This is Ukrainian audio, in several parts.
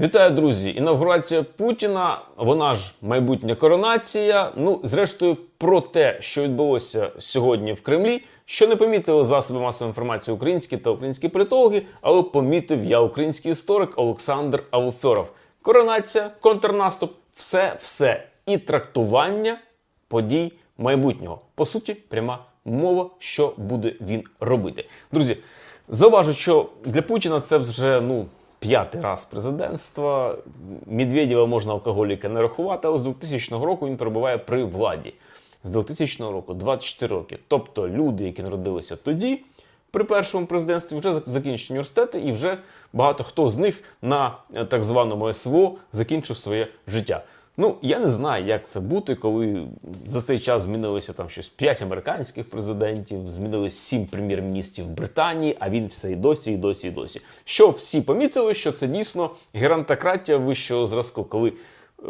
Вітаю, друзі! Інавгурація Путіна, вона ж майбутня коронація. Ну, зрештою, про те, що відбулося сьогодні в Кремлі, що не помітили засоби масової інформації українські та українські політологи, але помітив я, український історик Олександр Алфьоров. Коронація, контрнаступ, все, все і трактування подій майбутнього. По суті, пряма мова, що буде він робити. Друзі, зауважу, що для Путіна це вже ну. П'ятий раз президентства. Медведєва можна алкоголіка не рахувати, але з 2000 року він перебуває при владі. З 2000 року 24 роки. Тобто люди, які народилися тоді, при першому президентстві, вже закінчені університети, і вже багато хто з них на е, так званому СВО закінчив своє життя. Ну, я не знаю, як це бути, коли за цей час змінилося там щось 5 американських президентів, змінилось 7 прем'єр-міністрів Британії, а він все і досі, і досі, і досі. Що всі помітили, що це дійсно геронтократія вищого зразку, коли е,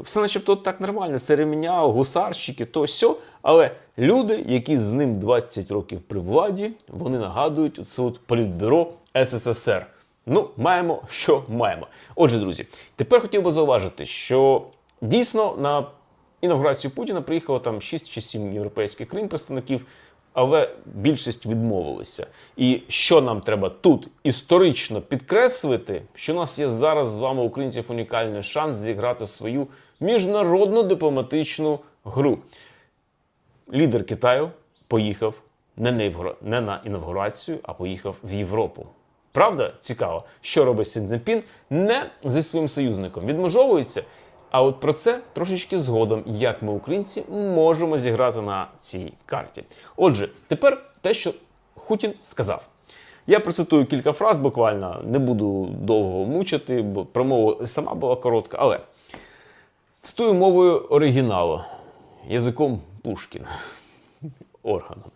все начебто так нормально, це ремня, гусарщики, то сьо. Але люди, які з ним 20 років при владі, вони нагадують це от політбюро СССР. Ну, маємо, що маємо. Отже, друзі, тепер хотів би зауважити, що дійсно на інавгурацію Путіна приїхало там 6 чи 7 європейських країн представників, але більшість відмовилися. І що нам треба тут історично підкреслити, що у нас є зараз з вами, українців, унікальний шанс зіграти свою міжнародну дипломатичну гру. Лідер Китаю поїхав не на, інавгурацію, а поїхав в Європу. Правда, цікаво, що робить Сін Цзіньпін не зі своїм союзником. Відмежовується. А от про це трошечки згодом, як ми, українці, можемо зіграти на цій карті. Отже, тепер те, що Хутін сказав. Я процитую кілька фраз буквально, не буду довго мучити, бо промова сама була коротка, але цитую мовою оригіналу, язиком Пушкіна, органом.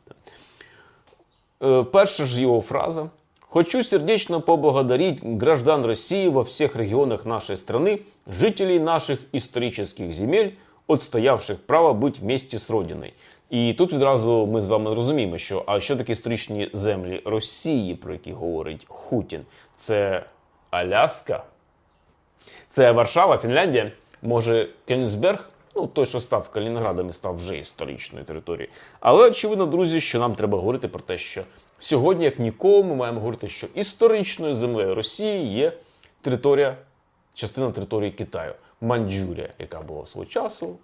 Э, Перша ж его фраза. «Хочу сердечно поблагодарить граждан России во всех регионах нашей страны, жителей наших исторических земель, отстоявших право быть вместе з Родиною». І тут відразу ми з вами розуміємо, що а що таке історичні землі Росії, про які говорить Хутін? Це Аляска, це Варшава, Фінляндія, може Кенігсберг, ну той, що став Калінінградом і став вже історичною територією. Але очевидно, друзі, що нам треба говорити про те, що сьогодні, як ніколи, ми маємо говорити, що історичною землею Росії є територія, частина території Китаю, Манджурія, яка була свого часу.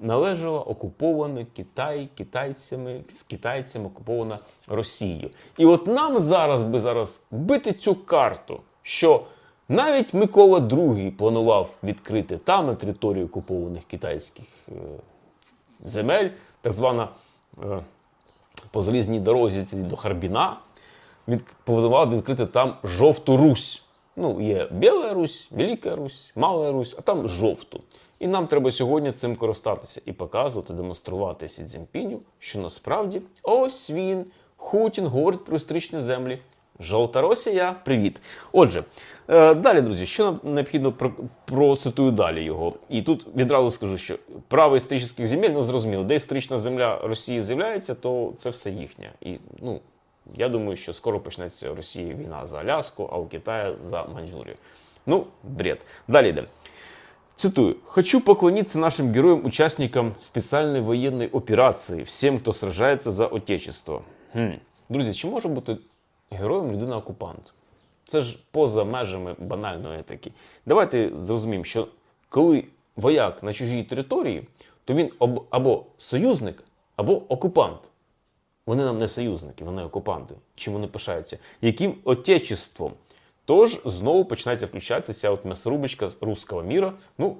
Належала окупована Китай китайцями з китайцями окупована Росією. І от нам зараз би зараз бити цю карту, що навіть Микола II планував відкрити там на території окупованих китайських е, земель, так звана е, по залізній дорозі до Харбіна, від, планував відкрити там жовту Русь. Ну, є Біла Русь, Велика Русь, Мала Русь, а там жовту. І нам треба сьогодні цим користатися і показувати, демонструвати Сі Цзіньпіню, що насправді ось він, Хутін, говорить про історичні землі. Жовта Росія, привіт. Отже, е, далі, друзі, що нам необхідно процитую далі його. І тут відразу скажу, що право історичних земель, ну зрозуміло, де історична земля Росії з'являється, то це все їхнє. І ну, я думаю, що скоро почнеться в Росії війна за Аляску, а у Китаї за Маньчжурію. Ну, бред. Далі йдемо. Цитую. «Хочу поклониться нашим героям, участникам специальной военной операции, всем, кто сражается за Отечество». Хм. Друзі, чи може бути героєм людина-окупант? Це ж поза межами банальної етики. Давайте зрозуміємо, що коли вояк на чужій території, то він або союзник, або окупант. Вони нам не союзники, вони окупанти. Чим вони пишаються? Яким отечеством? Тож знову починається включатися от м'ясорубочка з руського міра. Ну,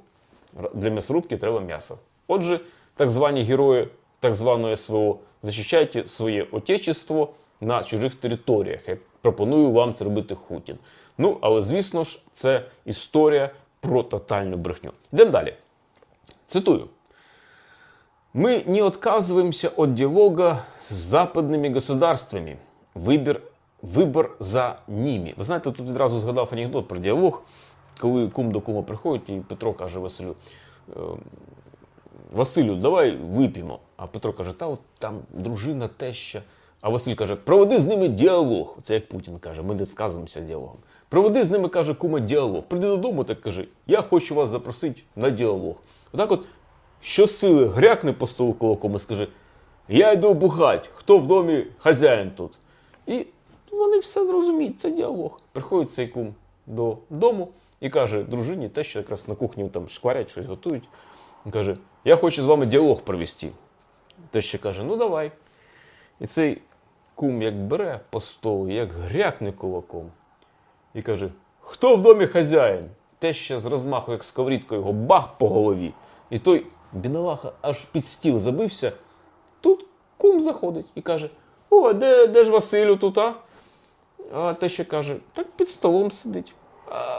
для м'ясорубки треба м'ясо. Отже, так звані герої так званої СВО захищають своє отечество на чужих територіях. Я пропоную вам це робити Хутін. Ну, але звісно ж, це історія про тотальну брехню. Йдемо далі. Цитую. Мы не отказываемся от диалога с западными государствами. Вибір, вибор за ними. Ви знаєте, тут відразу згадав анекдот про діалог, коли кум до кума приходить, і Петро каже Василю: «Е, Василю, давай вип'ємо. А Петро каже: та от там дружина теща а Василь каже: проведи з ними діалог. Це як Путін каже, ми не відказуємося діалогом. Проведи з ними, каже, кума, діалог. Прийди додому, так каже, я хочу вас запросити на діалог. Отак от щосили грякне по столу кулаком і скаже: Я йду бухать, хто в домі хазяїн тут. І вони все зрозуміють, це діалог. Приходить цей кум додому і каже дружині, те, що якраз на кухні там шкварять, щось готують. Він каже: Я хочу з вами діалог провести. Те ще каже, ну давай. І цей кум як бере по столу, як грякне кулаком. І каже: Хто в домі хазяїн? Те ще з розмаху, як сковорідкою, його бах по голові. І той бідолаха аж під стіл забився. Тут кум заходить і каже: О, де, де ж Василю тут, а? А те ще каже, так під столом сидить. А,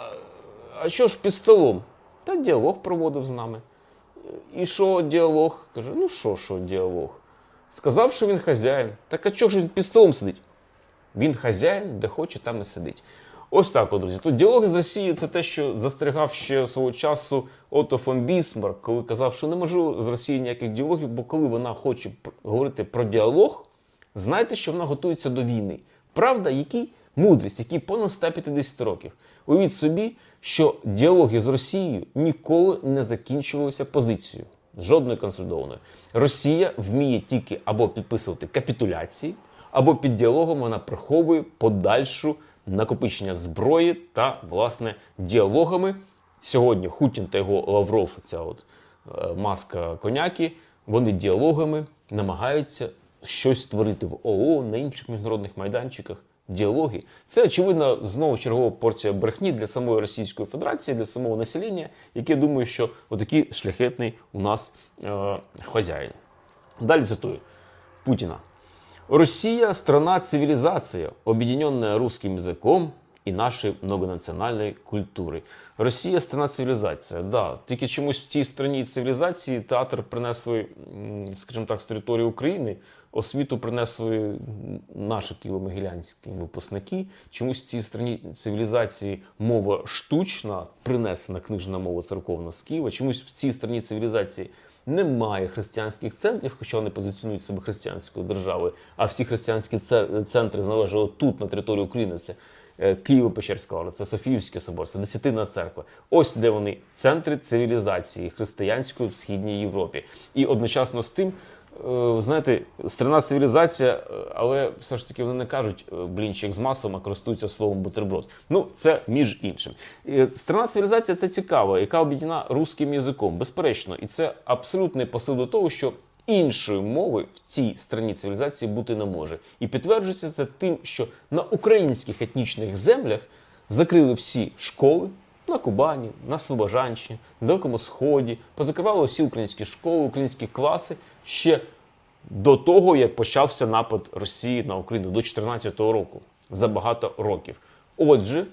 а що ж під столом? Та діалог проводив з нами. І що діалог? Каже, ну що, що діалог? Сказав, що він хазяїн. Так а чого ж він під столом сидить? Він хазяїн, де хоче, там і сидить. Ось так, друзі. Тут діалоги з Росією це те, що застерігав ще свого часу Отто фон Бісмарк, коли казав, що не можу з Росією ніяких діалогів, бо коли вона хоче говорити про діалог, знайте, що вона готується до війни. Правда, який мудрість, який понад 150 років. Уявіть собі, що діалоги з Росією ніколи не закінчувалися позицією. Жодної консолідованої. Росія вміє тільки або підписувати капітуляції, або під діалогом вона приховує подальшу накопичення зброї та, власне, діалогами. Сьогодні Хутін та його Лавров, ця от е, маска коняки, вони діалогами намагаються щось створити в ООН, на інших міжнародних майданчиках. Діалоги це очевидно знову чергова порція брехні для самої Російської Федерації, для самого населення, яке думає, що отакий шляхетний у нас е, хазяїн. Далі цитую Путіна. Россия – страна цивілізація, объединенная русским языком і нашою многонаціональною культурою. Росія страна цивілізація. Да, тільки чомусь в цій страні цивілізації театр принесли, скажімо так, з території України, освіту принесли наші києво-могилянські випускники. Чомусь в цій страні цивілізації мова штучна, принесена книжна мова церковна з Києва. Чомусь в цій страні цивілізації немає християнських центрів, хоча вони позиціонують себе християнською державою, а всі християнські центри належали тут, на території України. Це е, Києво-Печерська лавра, це Софіївський собор, це Десятина церква. Ось де вони центри цивілізації християнської в східній Європі. І одночасно з тим, е, знаєте, страна цивілізація, е, але все ж таки вони не кажуть блінчик з маслом, а користуються словом бутерброд. Ну, це між іншим. Страна цивілізація це цікаво, яка об'єднана русським язиком, безперечно, і це абсолютний посил до того, що іншої мови в цій страні цивілізації бути не може. І підтверджується це тим, що на українських етнічних землях закрили всі школи. На Кубані, на Слобожанщині, на Далекому Сході, позакривали всі українські школи, українські класи ще до того, як почався напад Росії на Україну до 2014 року за багато років. Отже,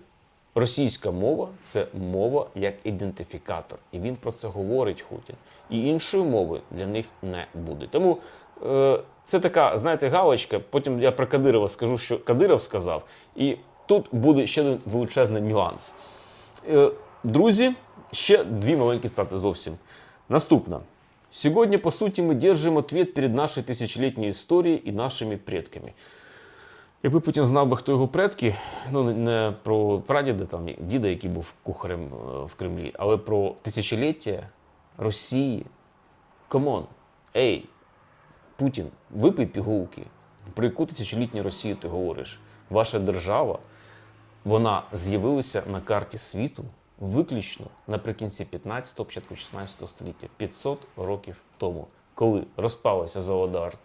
російська мова це мова як ідентифікатор, і він про це говорить Хутін. І іншої мови для них не буде. Тому е, це така, знаєте, галочка. Потім я про Кадирова скажу, що Кадиров сказав, і тут буде ще один величезний нюанс. Е, Друзі, ще дві маленькі стати зовсім. Наступна. Сьогодні, по суті, ми держимо ответ перед нашою тисячолітньою історією і нашими предками. Якби Путін знав би, хто його предки, ну не- про прадіда, там діда, який був кухарем е, в Кремлі, але про тисячоліття Росії. Камон, ей, Путін, випий пігулки. Про яку тисячолітню Росію ти говориш? Ваша держава, вона з'явилася на карті світу виключно наприкінці 15-го, початку 16 століття, 500 років тому, коли розпалася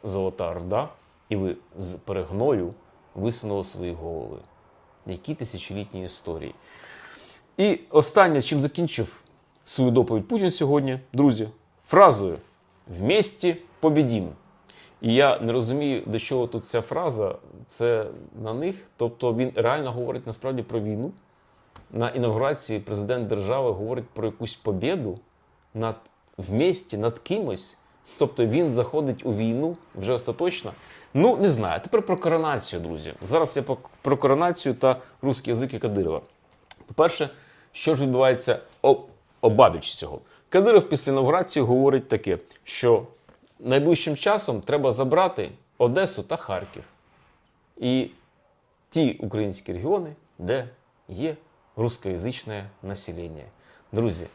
Золота Орда, і ви з перегною висунули свої голови. Які тисячолітні історії. І останнє, чим закінчив свою доповідь Путін сьогодні, друзі, фразою «Вместе побідім». І я не розумію, до чого тут ця фраза. Це на них. Тобто він реально говорить насправді про війну. На інаугурації президент держави говорить про якусь побіду над вмісті, над кимось. Тобто він заходить у війну вже остаточно. Ну, не знаю. Тепер про коронацію, друзі. Зараз я про коронацію та русський язик і Кадирова. По-перше, що ж відбувається обабіч цього? Кадиров після інаугурації говорить таке, що найближчим часом треба забрати Одесу та Харків. і ті українські регіони, де є рускоязичне населення. Друзі,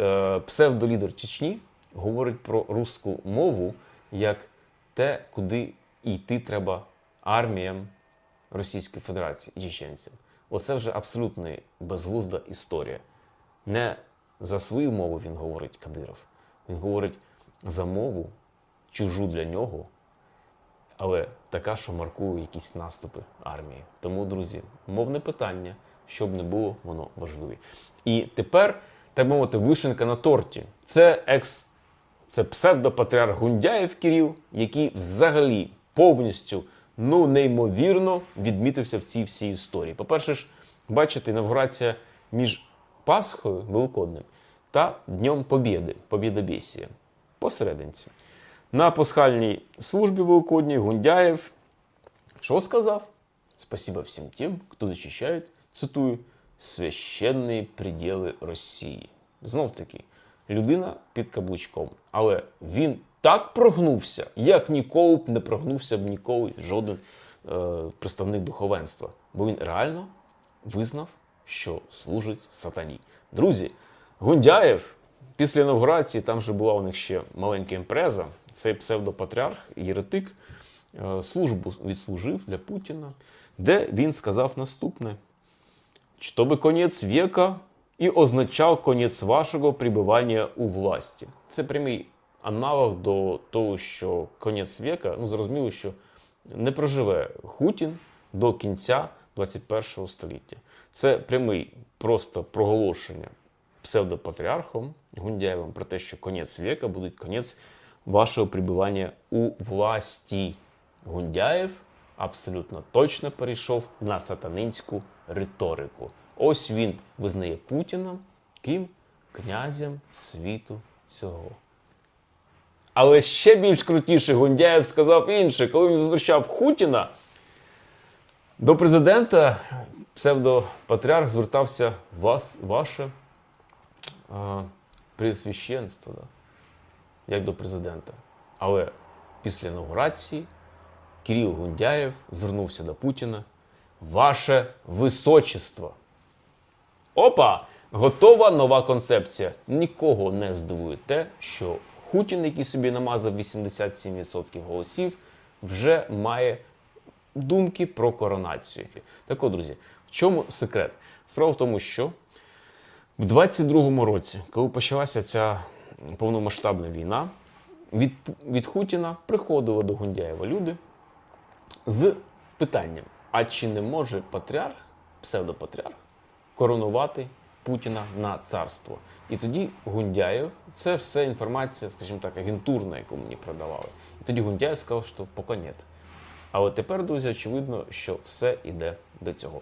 е, псевдолідер Чечні говорить про русську мову як те, куди йти треба арміям Російської Федерації чеченцям. Оце вже абсолютно безглузда історія. Не за свою мову він говорить Кадиров. Він говорить за мову, чужу для нього, але така, що маркує якісь наступи армії. Тому, друзі, мовне питання, щоб не було, воно важливе. І тепер, так мовити, вишенка на торті. Це екс, це псевдопатріарх Гундяєв Кирил, який взагалі повністю ну неймовірно відмітився в цій всій історії. По-перше ж, бачите, інавгурація між Пасхою Великодним та Днем Побєди, Побєдобєсія, посерединці. На пасхальній службі Великодній Гундяєв що сказав? Спасибо всім тим, хто захищає, цитую, священні приділи Росії. Знов таки, людина під каблучком. Але він так прогнувся, як ніколи б не прогнувся б ніколи жоден е, представник духовенства. Бо він реально визнав, що служить сатані. Друзі, Гундяєв після інаугурації, там же була у них ще маленька імпреза, цей псевдопатріарх, єретик, е, службу відслужив для Путіна, де він сказав наступне: чтобы конец века і означав конець вашого пребування у власті. Це прямий аналог до того, що конець века, ну зрозуміло, що не проживе Хутін до кінця 21 століття. Це прямий просто проголошення псевдопатріархом Гундяєвим про те, що конець века буде конець вашого пребування у власті. Гундяєв абсолютно точно перейшов на сатанинську риторику. Ось він визнає Путіна ким князем світу цього. Але ще більш крутіше Гундяєв сказав інше, коли він зустрічав Хутіна. До президента псевдопатріарх звертався вас, ваше а, пресвященство, да? як до президента. Але після інаугурації Кирил Гундяєв звернувся до Путіна. Ваше височество. Опа! Готова нова концепція. Нікого не здивує те, що Хутін, який собі намазав 87% голосів, вже має думки про коронацію. Так от, друзі, в чому секрет? Справа в тому, що в 22-му році, коли почалася ця повномасштабна війна, від, від Хутіна приходили до Гундяєва люди з питанням: а чи не може патріарх, псевдопатріарх, коронувати Путіна на царство? І тоді Гундяєв, це все інформація, скажімо так, агентурна, яку мені продавали. І тоді Гундяєв сказав, що поки ні. Але тепер, друзі, очевидно, що все йде до цього.